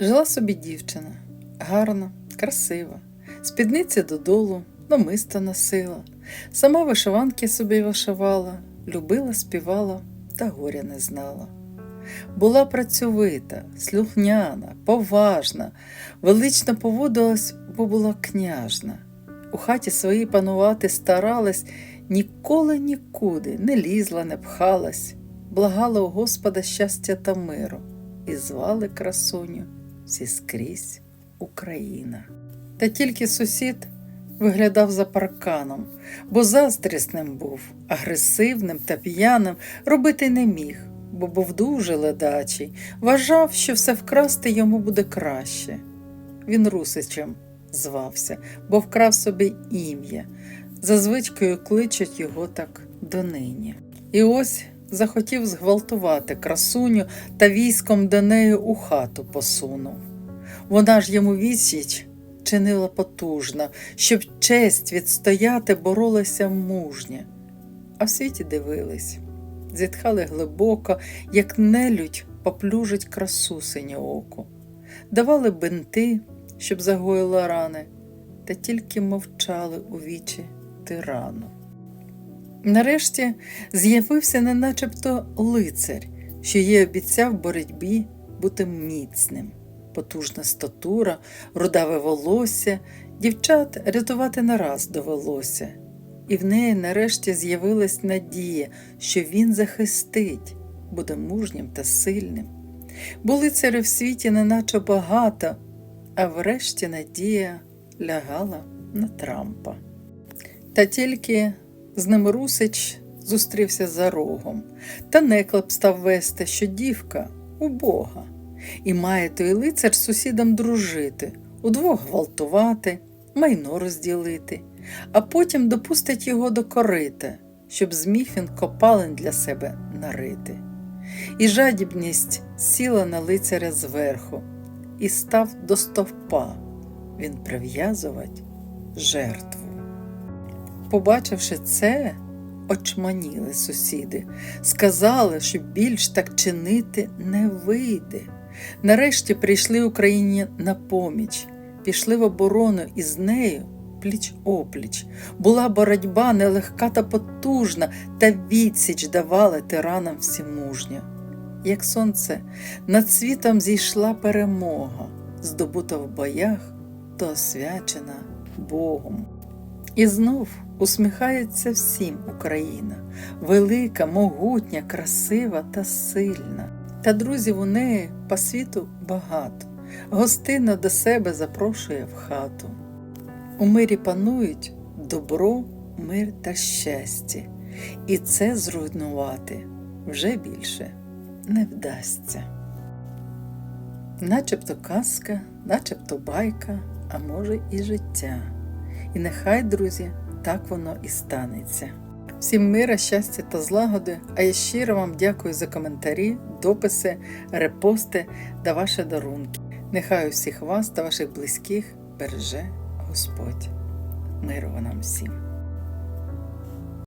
Жила собі дівчина, гарна, красива, спідниці додолу, намиста носила, сама вишиванки собі вишивала, любила, співала та горя не знала. Була працьовита, слухняна, поважна, велично поводилась, бо була княжна. У хаті своїй панувати старалась, ніколи нікуди не лізла, не пхалась, благала у Господа щастя та миру, і звали красуню всі Україна. Та тільки сусід виглядав за парканом, бо заздрісним був, агресивним та п'яним робити не міг, бо був дуже ледачий, вважав, що все вкрасти йому буде краще. Він Русичем звався, бо вкрав собі ім'я. За звичкою кличуть його так донині. І ось захотів зґвалтувати красуню та військом до неї у хату посунув. Вона ж йому відсіч чинила потужно, щоб честь відстояти боролася мужня. А в світі дивились, зітхали глибоко, як нелюдь поплюжить красу синьооку. Давали бинти, щоб загоїла рани, та тільки мовчали у вічі тирану. Нарешті з'явився не начебто лицар, що їй обіцяв боротьбі бути міцним. Потужна статура, рудаве волосся, дівчат рятувати нараз довелося, і в неї нарешті з'явилась надія, що він захистить, буде мужнім та сильним. Бо лицарів в світі неначе багато, а врешті надія лягала на Трампа. Та тільки з ним Русич зустрівся за рогом, та неклеп став вести, що дівка убога, і має той лицар з сусідом дружити, удвох гвалтувати, майно розділити, а потім допустить його до корита, щоб зміг він копалин для себе нарити. І жадібність сіла на лицаря зверху і став до стовпа він прив'язувати жертву. Побачивши це, очманіли сусіди, сказали, що більш так чинити не вийде. Нарешті прийшли Україні на поміч, пішли в оборону і з нею пліч опліч. Була боротьба нелегка та потужна, та відсіч давали тиранам всі мужньо. Як сонце, над світом зійшла перемога, здобута в боях, то освячена Богом. І знов усміхається всім Україна, велика, могутня, красива та сильна. Та друзів у неї по світу багато, гостинно до себе запрошує в хату. У мирі панують добро, мир та щастя, і це зруйнувати вже більше не вдасться. Начебто казка, начебто байка, а може і життя. І нехай, друзі, так воно і станеться. Всім мира, щастя та злагоди, а я щиро вам дякую за коментарі, дописи, репости та ваші дарунки. Нехай усіх вас та ваших близьких береже Господь. Миру нам всім!